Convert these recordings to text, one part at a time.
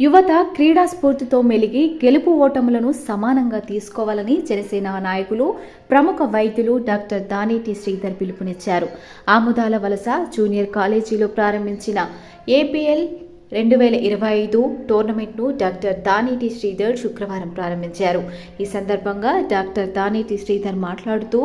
యువత క్రీడా స్ఫూర్తితో మెలిగి గెలుపు ఓటములను సమానంగా తీసుకోవాలని జనసేన నాయకులు ప్రముఖ వైద్యులు డాక్టర్ దానేటి శ్రీధర్ పిలుపునిచ్చారు. ఆముదాల వలస జూనియర్ కాలేజీలో ప్రారంభించిన ఏపీఎల్ రెండు వేల ఇరవై ఐదు టోర్నమెంట్ను డాక్టర్ దానేటి శ్రీధర్ శుక్రవారం ప్రారంభించారు. ఈ సందర్భంగా డాక్టర్ దానేటి శ్రీధర్ మాట్లాడుతూ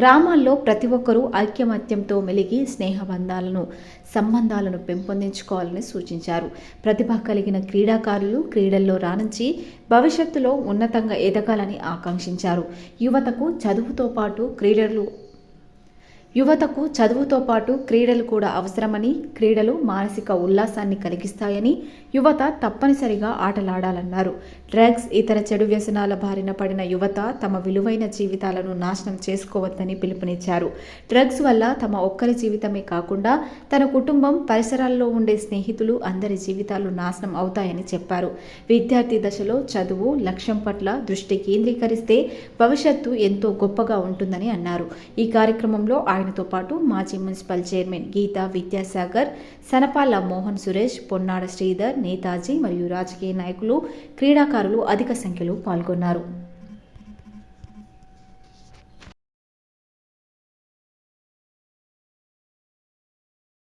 గ్రామాల్లో ప్రతి ఒక్కరూ ఐక్యమత్యంతో మెలిగి స్నేహబంధాలను సంబంధాలను పెంపొందించుకోవాలని సూచించారు. ప్రతిభ కలిగిన క్రీడాకారులు క్రీడల్లో రాణించి భవిష్యత్తులో ఉన్నతంగా ఎదగాలని ఆకాంక్షించారు. యువతకు చదువుతో పాటు క్రీడలు యువతకు చదువుతో పాటు క్రీడలు కూడా అవసరమని క్రీడలు మానసిక ఉల్లాసాన్ని కలిగిస్తాయని యువత తప్పనిసరిగా ఆటలాడాలన్నారు. డ్రగ్స్ ఇతర చెడు వ్యసనాల బారిన పడిన యువత తమ విలువైన జీవితాలను నాశనం చేసుకోవద్దని పిలుపునిచ్చారు. డ్రగ్స్ వల్ల తమ ఒక్కరి జీవితమే కాకుండా తన కుటుంబం పరిసరాల్లో ఉండే స్నేహితులు అందరి జీవితాలు నాశనం అవుతాయని చెప్పారు. విద్యార్థి దశలో చదువు లక్ష్యం పట్ల దృష్టి కేంద్రీకరిస్తే భవిష్యత్తు ఎంతో గొప్పగా ఉంటుందని అన్నారు. ఈ కార్యక్రమంలో ఆయనతో పాటు మాజీ మున్సిపల్ చైర్మన్ గీతా విద్యాసాగర్ సనపాల మోహన్ సురేష్ పొన్నాడ శ్రీధర్ నేతాజీ మరియు రాజకీయ నాయకులు క్రీడాకారులు అధిక సంఖ్యలో పాల్గొన్నారు.